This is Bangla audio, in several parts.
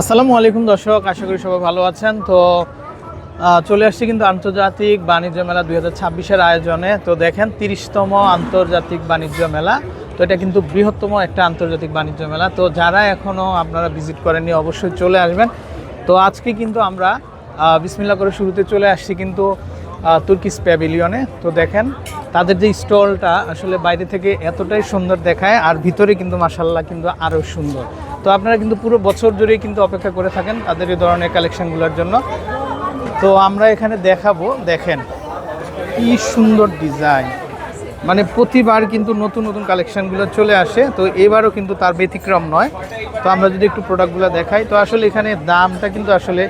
আসসালামু আলাইকুম দর্শক, আশা করি সবাই ভালো আছেন। তো চলে আসছি কিন্তু আন্তর্জাতিক বাণিজ্য মেলা দুই হাজার আয়োজনে। তো দেখেন, তিরিশতম আন্তর্জাতিক বাণিজ্য মেলা। তো এটা কিন্তু বৃহত্তম একটা আন্তর্জাতিক বাণিজ্য মেলা। তো যারা এখনও আপনারা ভিজিট করেননি, অবশ্যই চলে আসবেন। তো আজকে কিন্তু আমরা বিসমিল্লা করে শুরুতে চলে আসছি কিন্তু তুর্কিস প্যাভিলিয়নে। তো দেখেন, তাদের যে স্টলটা আসলে বাইরে থেকে এতটাই সুন্দর দেখায়, আর ভিতরে কিন্তু মাসাল্লাহ কিন্তু আরও সুন্দর। তো আপনারা কিন্তু পুরো বছর জুড়েই কিন্তু অপেক্ষা করে থাকেন তাদের এই ধরনের কালেকশনগুলোর জন্য। তো আমরা এখানে দেখাবো, দেখেন কি সুন্দর ডিজাইন। মানে প্রতিবার কিন্তু নতুন নতুন কালেকশনগুলো চলে আসে, তো এবারও কিন্তু তার ব্যতিক্রম নয়। তো আমরা যদি একটু প্রোডাক্টগুলো দেখাই, তো আসলে এখানে দামটা কিন্তু আসলে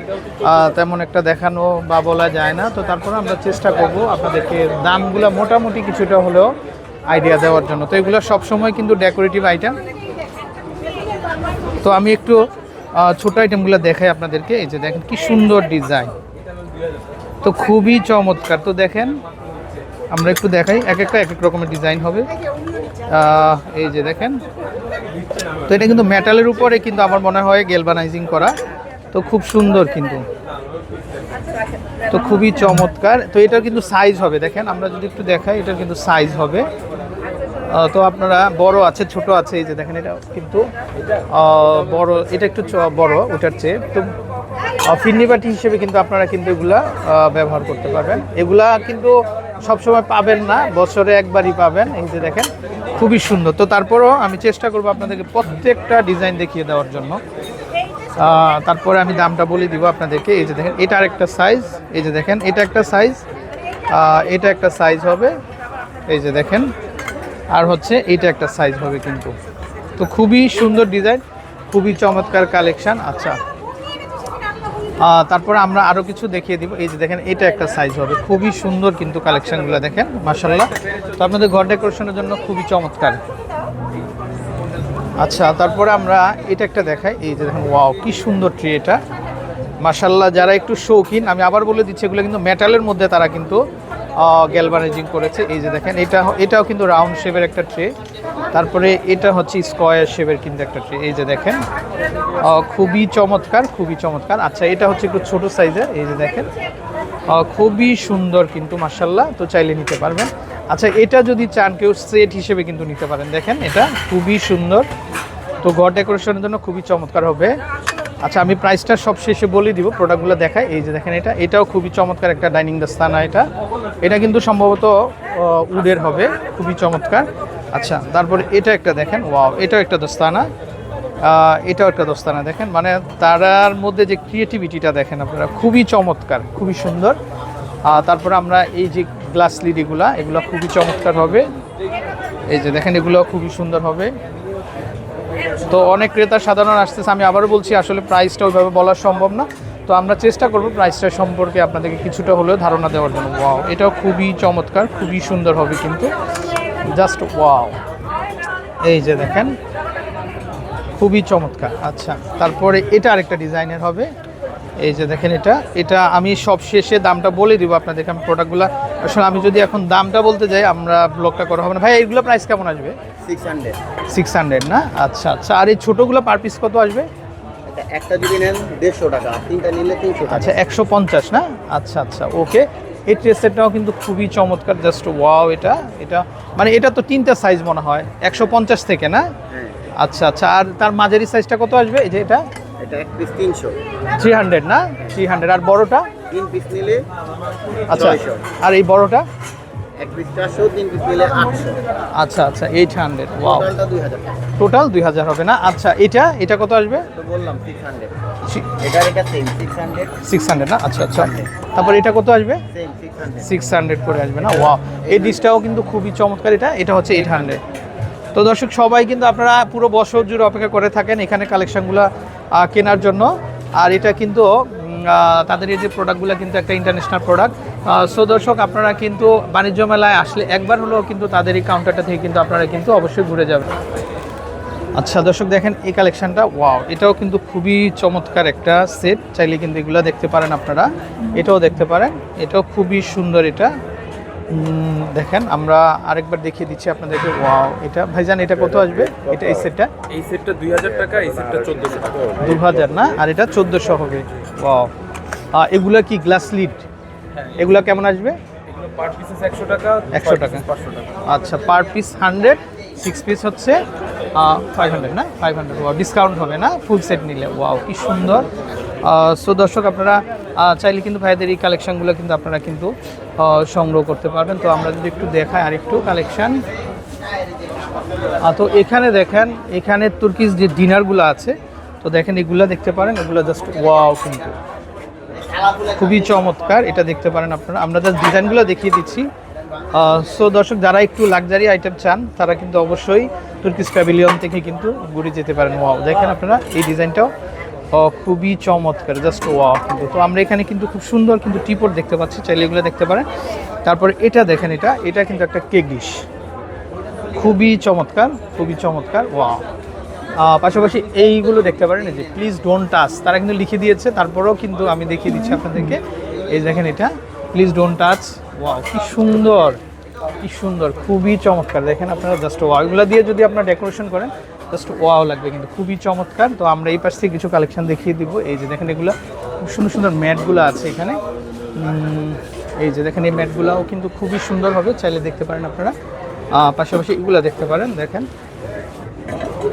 তেমন একটা দেখানো বা বলা যায় না। তো তারপরে আমরা চেষ্টা করব আপনাদেরকে দামগুলো মোটামুটি কিছুটা হলেও আইডিয়া দেওয়ার জন্য। তো এগুলো সবসময় কিন্তু ডেকোরেটিভ আইটেম তো আমি একটু ছোট আইটেমগুলো দেখাই আপনাদেরকে। এই যে দেখেন কি সুন্দর ডিজাইন তো খুবই চমৎকার। তো দেখেন, আমরা একটু দেখাই। এক একটা, এক এক রকমের ডিজাইন হবে। এই যে দেখেন। তো এটা কিন্তু মেটালের উপরে কিন্তু আমার মনে হয় গেলবানাইজিং করা। তো খুব সুন্দর কিন্তু। তো খুবই চমৎকার। তো এটার কিন্তু সাইজ হবে। দেখেন, আমরা যদি একটু দেখাই, এটার কিন্তু সাইজ হবে। তো আপনারা বড় আছে, ছোট আছে, এই যে দেখেন এটা কিন্তু বড়, এটা একটু বড় ওটার চেয়ে। তো ফিরনিবাটি হিসেবে কিন্তু আপনারা কিন্তু এগুলা ব্যবহার করতে পারবেন। এগুলা কিন্তু সবসময় পাবেন না, বছরে একবারই পাবেন, এই যে দেখেন, খুবই সুন্দর। তো তারপরেও আমি চেষ্টা করব আপনাদেরকে প্রত্যেকটা ডিজাইন দেখিয়ে দেওয়ার জন্য। তারপরে আমি দামটা বলে দিব আপনাদেরকে। এই যে দেখেন, এটা আরেকটা সাইজ এই যে দেখেন, এটা একটা সাইজ এটা একটা সাইজ হবে। এই যে দেখেন আর হচ্ছে এটা একটা সাইজ হবে কিন্তু। তো খুবই সুন্দর ডিজাইন খুবই চমৎকার কালেকশান আচ্ছা। তারপরে আমরা আরও কিছু দেখিয়ে দিব। এই যে দেখেন, এটা একটা সাইজ হবে। খুবই সুন্দর কিন্তু কালেকশানগুলো দেখেন মাসাল্লাহ তো আপনাদের ঘর ডেকোরেশনের জন্য খুবই চমৎকার। আচ্ছা তারপরে আমরা এটা একটা দেখাই। এই যে দেখেন ওয়াও কি সুন্দর ট্রি এটা। মাসাল্লাহ যারা একটু শৌখিন, আমি আবার বলে দিচ্ছি, এগুলো কিন্তু মেটালের মধ্যে তারা কিন্তু গ্যালভানাইজিং করেছে। এই যে দেখেন, এটা এটাও কিন্তু রাউন্ড শেপের একটা ট্রে তারপরে এটা হচ্ছে স্কোয়ার শেপের কিন্তু একটা ট্রে এই যে দেখেন খুবই চমৎকার খুবই চমৎকার। আচ্ছা এটা হচ্ছে একটু ছোট সাইজের এই যে দেখেন খুবই সুন্দর কিন্তু মাসাল্লাহ তো চাইলে নিতে পারবেন। আচ্ছা এটা যদি চান, কেউ সেট হিসেবে কিন্তু নিতে পারেন। দেখেন, এটা খুবই সুন্দর। তো ঘর ডেকোরেশনের জন্য খুবই চমৎকার হবে। আচ্ছা আমি প্রাইসটা সব শেষে বলে দিব প্রোডাক্টগুলো দেখায় এই যে দেখেন এটা, এটাও খুবই চমৎকার একটা ডাইনিং দাস্তানা এটা। এটা কিন্তু সম্ভবত উডের হবে, খুবই চমৎকার। আচ্ছা তারপরে এটা একটা দেখেন ওয়াও এটাও একটা দস্তানা। এটাও একটা দস্তানা দেখেন। মানে তারার মধ্যে যে ক্রিয়েটিভিটিটা দেখেন আপনারা, খুবই চমৎকার, খুবই সুন্দর। তারপরে আমরা এই যে গ্লাস লিড এগুলা এগুলো খুবই চমৎকার হবে। এই যে দেখেন এগুলো খুবই সুন্দর হবে। তো অনেক ক্রেতা সাধারণ আসতেছে, আমি আবারও বলছি, আসলে প্রাইসটা ওইভাবে বলা সম্ভব না। তো আমরা চেষ্টা করব প্রাইসটা সম্পর্কে আপনাদেরকে কিছুটা হলেও ধারণা দেওয়ার জন্য। ওয়াও এটাও খুবই চমৎকার, খুবই সুন্দর হবে কিন্তু। জাস্ট ওয়াও এই যে দেখেন, খুবই চমৎকার। আচ্ছা তারপরে এটা আরেকটা ডিজাইনের হবে। এই যে দেখেন এটা এটা আমি সব শেষে দামটা বলে দিব আপনাদেরকে, আমি প্রোডাক্টগুলো আসলে আমি যদি এখন দামটা বলতে যাই আমরা ব্লগটা করা হবে না। ভাই এইগুলো প্রাইস কেমন আসবে? সিক্স হান্ড্রেড সিক্স হান্ড্রেড না? আচ্ছা আচ্ছা। আর এই ছোটোগুলো পার পিস কত আসবে? একটা যদি নেন দেড়শো টাকা তিনটা নিলে তিনশো আচ্ছা একশো পঞ্চাশ না? আচ্ছা আচ্ছা ওকে। এই ট্রেস সেটটাও কিন্তু খুবই চমৎকার জাস্ট ওয়াও এটা। এটা মানে এটা তো তিনটা সাইজ মনে হয় একশো পঞ্চাশ থেকে না? হ্যাঁ। আচ্ছা আচ্ছা আর তার মাঝারি সাইজটা কত আসবে? এই যে এটা? এটা এক পিস তিনশো। থ্রি হান্ড্রেড না? থ্রি হান্ড্রেড আর বড়টা? তিন পিস নিলে আচ্ছা আর এই বড়টা? এক পিস চারশো তিন পিস নিলে আটশো। আচ্ছা আচ্ছা এইট হান্ড্রেড ওয়াও টোটাল দুই হাজার। হবে না? আচ্ছা এটা এটা কত আসবে? বললাম সিক্স হান্ড্রেড এটার এটা same six hundred six hundred না? আচ্ছা আচ্ছা। তারপর এটা কত আসবে? সিক্স হান্ড্রেড করে আসবে না? ওয়া এই ডিশটাও কিন্তু খুবই চমৎকার এটা। এটা হচ্ছে এইট হান্ড্রেড তো দর্শক সবাই কিন্তু আপনারা পুরো বছর জুড়ে অপেক্ষা করে থাকেন এখানে কালেকশনগুলো কেনার জন্য। আর এটা কিন্তু তাদের এই যে প্রোডাক্টগুলো কিন্তু একটা ইন্টারন্যাশনাল প্রোডাক্ট সো দর্শক, আপনারা কিন্তু বাণিজ্য মেলায় আসলে একবার হলেও কিন্তু তাদের এই কাউন্টারটা থেকে কিন্তু আপনারা কিন্তু অবশ্যই ঘুরে যাবেন। আচ্ছা দর্শক দেখেন, এই কালেকশানটা ওয়াও এটাও কিন্তু খুবই চমৎকার একটা সেট চাইলে কিন্তু এগুলো দেখতে পারেন আপনারা। এটাও দেখতে পারেন। এটাও খুবই সুন্দর এটা। দেখেন আমরা আরেকবার দেখিয়ে দিচ্ছি আপনাদেরকে। ওয়াও এটা ভাইজান এটা কত আসবে? এটা এই সেটটা? এই সেটটা দুই হাজার টাকা এই সেটটা চোদ্দোশো টাকা। দু হাজার না? আর এটা চোদ্দোশো হবে। ওয়াও। এগুলা কি গ্লাস লিড? এগুলা কেমন আসবে? এগুলো পার পিসেস একশো টাকা 100 টাকা। পাঁচশো টাকা। আচ্ছা per piece hundred six piece হচ্ছে ফাইভ হান্ড্রেড না? ফাইভ হান্ড্রেড ওয়াও ডিসকাউন্ট হবে না? ফুল সেট নিলে ওয়াও কি সুন্দর। সো দর্শক, আপনারা চাইলে কিন্তু ভাইদের এই কালেকশনগুলো কিন্তু আপনারা কিন্তু সংগ্রহ করতে পারবেন। তো আমরা যদি একটু দেখাই আর একটু কালেকশন তো এখানে দেখেন, এখানে তুর্কিস যে ডিনারগুলো আছে, তো দেখেন এগুলো দেখতে পারেন, এগুলো জাস্ট ওয়াও কিন্তু। খুবই চমৎকার, এটা দেখতে পারেন আপনারা। আমরা জাস্ট ডিজাইনগুলো দেখিয়ে দিচ্ছি। সো দর্শক, যারা একটু লাক্সারি আইটেম চান, তারা কিন্তু অবশ্যই তুর্কিস প্যাভিলিয়ন থেকে কিন্তু ঘুরে যেতে পারেন। ওয়াও দেখেন আপনারা, এই ডিজাইনটাও খুবই চমৎকার জাস্ট ওয়াও কিন্তু। তো আমরা এখানে কিন্তু খুব সুন্দর কিন্তু টিপট দেখতে পাচ্ছি চাইলে এগুলো দেখতে পারেন। তারপর এটা দেখেন এটা এটা কিন্তু একটা কেক ডিশ খুবই চমৎকার খুবই চমৎকার আহ, পাশাপাশি এইগুলো দেখতে পারেন যে প্লিজ ডোন্ট টাচ তারা কিন্তু লিখে দিয়েছে তারপরেও কিন্তু আমি দেখিয়ে দিচ্ছি আপনাদেরকে। এই দেখেন এটা প্লিজ ডোন্ট টাচ ওয়াও কি সুন্দর কি সুন্দর খুবই চমৎকার। দেখেন আপনারা জাস্ট ওয়াও এগুলো দিয়ে যদি আপনারা ডেকোরেশন করেন জাস্ট ওয়াও লাগবে কিন্তু, খুবই চমৎকার। তো আমরা এই পাশ থেকে কিছু কালেকশন দেখিয়ে দিব। এই যে দেখেন এগুলো, খুব সুন্দর সুন্দর ম্যাটগুলো আছে এখানে। এই যে দেখেন এই ম্যাটগুলোও কিন্তু খুবই সুন্দর হবে, চাইলে দেখতে পারেন আপনারা। পাশাপাশি এগুলো দেখতে পারেন, দেখেন।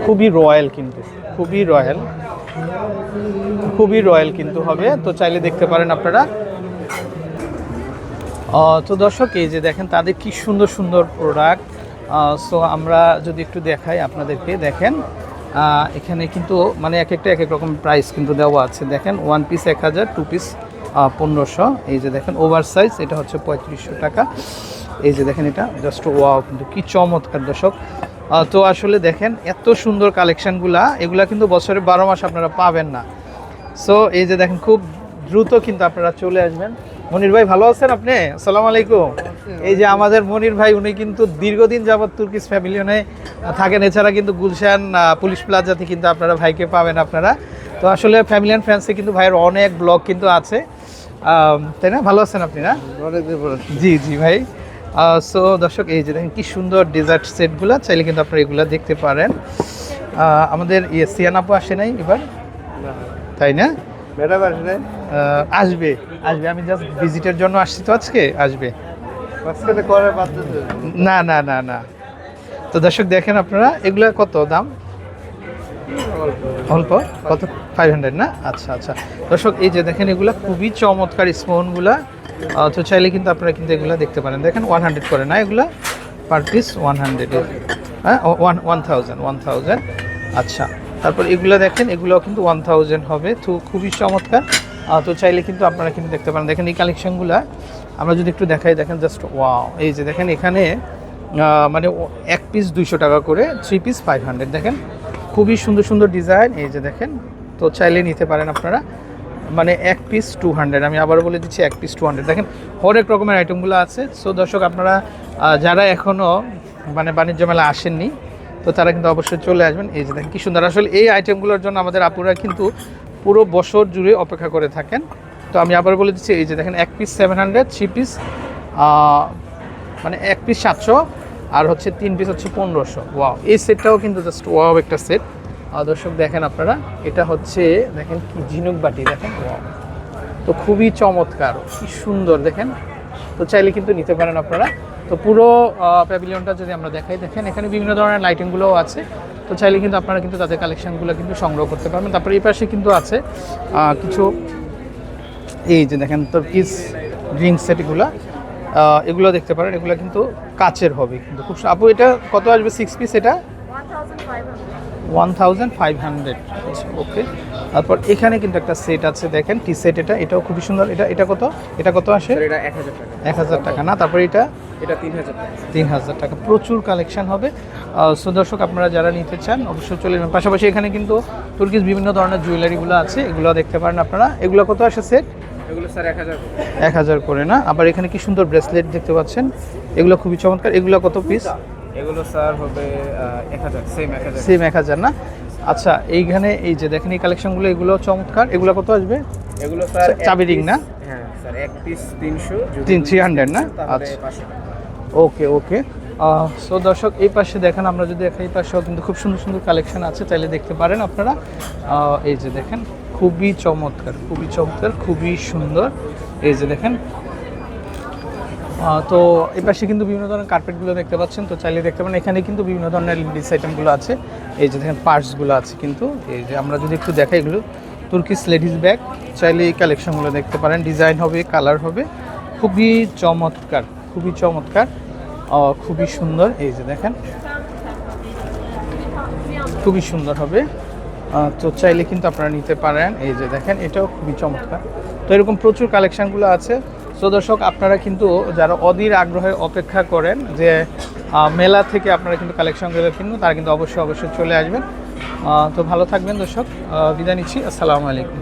খুবই রয়্যাল কিন্তু, খুবই রয়্যাল। খুবই রয়্যাল কিন্তু হবে, তো চাইলে দেখতে পারেন আপনারা। তো দর্শক, এই যে দেখেন তাদের কি সুন্দর সুন্দর প্রোডাক্ট সো আমরা যদি একটু দেখাই আপনাদেরকে, দেখেন এখানে কিন্তু মানে এক একটা এক এক রকম প্রাইস কিন্তু দেওয়া আছে। দেখেন ওয়ান পিস এক হাজার টু পিস পনেরোশো। এই যে দেখেন ওভার সাইজ এটা হচ্ছে পঁয়ত্রিশশো টাকা। এই যে দেখেন এটা জাস্ট ওয়াও কিন্তু কি চমৎকার দর্শক। তো আসলে দেখেন, এত সুন্দর কালেকশনগুলা এগুলা কিন্তু বছরে বারো মাস আপনারা পাবেন না। সো এই যে দেখেন, খুব দ্রুত কিন্তু আপনারা চলে আসবেন। মনির ভাই, ভালো আছেন আপনি? আসসালামু আলাইকুম। এই যে আমাদের মনির ভাই উনি কিন্তু দীর্ঘদিন যাবৎ তুর্কিশ ফ্যামিলিয়নে থাকেন। এছাড়া কিন্তু গুলশান পুলিশ প্লাজাতে কিন্তু আপনারা ভাইকে পাবেন আপনারা। তো আসলে ফ্যামিলি অ্যান্ড ফ্রেন্ডসে কিন্তু ভাইয়ের অনেক ব্লগ কিন্তু আছে। তাই না? ভালো আছেন আপনি না? জি জি ভাই। সো দর্শক এই যে দেখেন কি সুন্দর ডেজার্ট সেটগুলো চাইলে কিন্তু আপনারা এগুলো দেখতে পারেন। আমাদের ইয়ে সিয়ানাপু আসে নাই এবার? তাই না? ম্যাডাম আসবে আসবে। আমি জাস্ট ভিজিটের জন্য আসছি তো আজকে আসবে। না না না না। তো দর্শক দেখেন আপনারা এগুলা কত দাম? অল্প। কত? ফাইভ হান্ড্রেড না? আচ্ছা আচ্ছা। দর্শক এই যে দেখেন এগুলা খুবই চমৎকার স্পোনগুলা তো চাইলে কিন্তু আপনারা কিন্তু এগুলা দেখতে পারেন। দেখেন ওয়ান হান্ড্রেড করে না? এগুলা পার পিস ওয়ান হান্ড্রেড হ্যাঁ? One one thousand one thousand আচ্ছা। তারপর এগুলা দেখেন এগুলো কিন্তু ওয়ান থাউজেন্ড হবে। তো খুবই চমৎকার। তো চাইলে কিন্তু আপনারা কিন্তু দেখতে পারেন। দেখেন এই কালেকশনগুলা, আমরা যদি একটু দেখাই, দেখেন জাস্ট ওয়াও এই যে দেখেন এখানে মানে এক পিস দুইশো টাকা করে থ্রি পিস ফাইভ হান্ড্রেড দেখেন? খুবই সুন্দর সুন্দর ডিজাইন এই যে দেখেন, তো চাইলে নিতে পারেন আপনারা। মানে এক পিস টু হান্ড্রেড আমি আবারও বলে দিচ্ছি এক পিস টু হান্ড্রেড দেখেন, হরেক রকমের আইটেমগুলো আছে। সো দর্শক, আপনারা যারা এখনও মানে বাণিজ্য মেলা আসেননি, তো তারা কিন্তু অবশ্যই চলে আসবেন। এই যে দেখেন, কি সুন্দর। আসলে এই আইটেমগুলোর জন্য আমাদের আপুরা কিন্তু পুরো বছর জুড়ে অপেক্ষা করে থাকেন। তো আমি আবার বলে দিচ্ছি, এই যে দেখেন, এক piece seven hundred three piece মানে এক পিস সাতশো, আর হচ্ছে তিন পিস হচ্ছে পনেরোশো। ওয়াও এই সেটটাও কিন্তু জাস্ট ওয়াও একটা সেট দর্শক দেখেন আপনারা, এটা হচ্ছে, দেখেন কি ঝিনুক বাটি, দেখেন ওয়াও তো খুবই চমৎকার, কি সুন্দর, দেখেন। তো চাইলে কিন্তু নিতে পারেন আপনারা। তো পুরো প্যাভিলিয়নটা যদি আমরা দেখাই, দেখেন এখানে বিভিন্ন ধরনের লাইটিংগুলোও আছে। তো চাইলে কিন্তু আপনারা কিন্তু তাদের কালেকশনগুলো কিন্তু সংগ্রহ করতে পারবেন। তারপরে এই পাশে কিন্তু আছে কিছু এই যে দেখেন তুর্কিস ড্রিঙ্ক সেট এগুলো এগুলো দেখতে পারেন এগুলো কিন্তু কাচের হবে কিন্তু। খুব আপু এটা কত আসবে? সিক্স পিস এটা? One thousand five hundred okay তারপর এখানে কিন্তু একটা সেট আছে দেখেন টি সেট এটা। এটাও খুবই সুন্দর। এটা এটা কত? এটা কত আসে? এক হাজার টাকা। না তারপরে এটা এটা তিন হাজার টাকা। তিন হাজার টাকা। প্রচুর কালেকশন হবে। সো দর্শক আপনারা যারা নিতে চান অবশ্যই চলে যাবেন। পাশাপাশি এখানে কিন্তু তুর্কিশ বিভিন্ন ধরনের জুয়েলারিগুলো আছে এগুলো দেখতে পারেন আপনারা। এগুলো কত আসে সেট এগুলো স্যার এক হাজার এক হাজার করে না? আবার এখানে কি সুন্দর ব্রেসলেট দেখতে পাচ্ছেন? এগুলো খুবই চমৎকার। এগুলো কত পিস এগুলো স্যার হবে এক হাজার সেম এক হাজার। সেম এক হাজার না? আচ্ছা এইখানে এই যে দেখেন এই কালেকশনগুলো এগুলো চমৎকার। এগুলো কত আসবে? এগুলো স্যার চাবি ring না? হ্যাঁ স্যার এক পিস তিনশো তিন- piece 300 না? আচ্ছা। 500 টাকা। ওকে ওকে সো দর্শক, এই পাশে দেখেন, আমরা যদি দেখাই এই পাশেও কিন্তু খুব সুন্দর সুন্দর কালেকশন আছে, চাইলে দেখতে পারেন আপনারা। এই যে দেখেন, খুবই চমৎকার খুবই চমৎকার, খুবই সুন্দর। এই যে দেখেন তো এই পাশে কিন্তু বিভিন্ন ধরনের কার্পেটগুলো দেখতে পাচ্ছেন, তো চাইলে দেখতে পারেন, এখানে কিন্তু বিভিন্ন ধরনের লেডিস আইটেমগুলো আছে। এই যে দেখেন পার্টসগুলো আছে কিন্তু। এই যে আমরা যদি একটু দেখাই এগুলো তুর্কিস লেডিস ব্যাগ চাইলে এই কালেকশনগুলো দেখতে পারেন ডিজাইন হবে কালার হবে, খুবই চমৎকার। খুবই চমৎকার। খুবই সুন্দর। এই যে দেখেন। খুবই সুন্দর হবে। তো চাইলে কিন্তু আপনারা নিতে পারেন। এই যে দেখেন, এটাও খুবই চমৎকার। তো এরকম প্রচুর কালেকশনগুলো আছে। তো দর্শক, আপনারা কিন্তু যারা অধীর আগ্রহে অপেক্ষা করেন যে মেলা থেকে আপনারা কিন্তু কালেকশনগুলো কিনবেন তারা কিন্তু অবশ্যই অবশ্যই চলে আসবেন। তো ভালো থাকবেন দর্শক। বিদায় নিচ্ছি। আসসালামু আলাইকুম।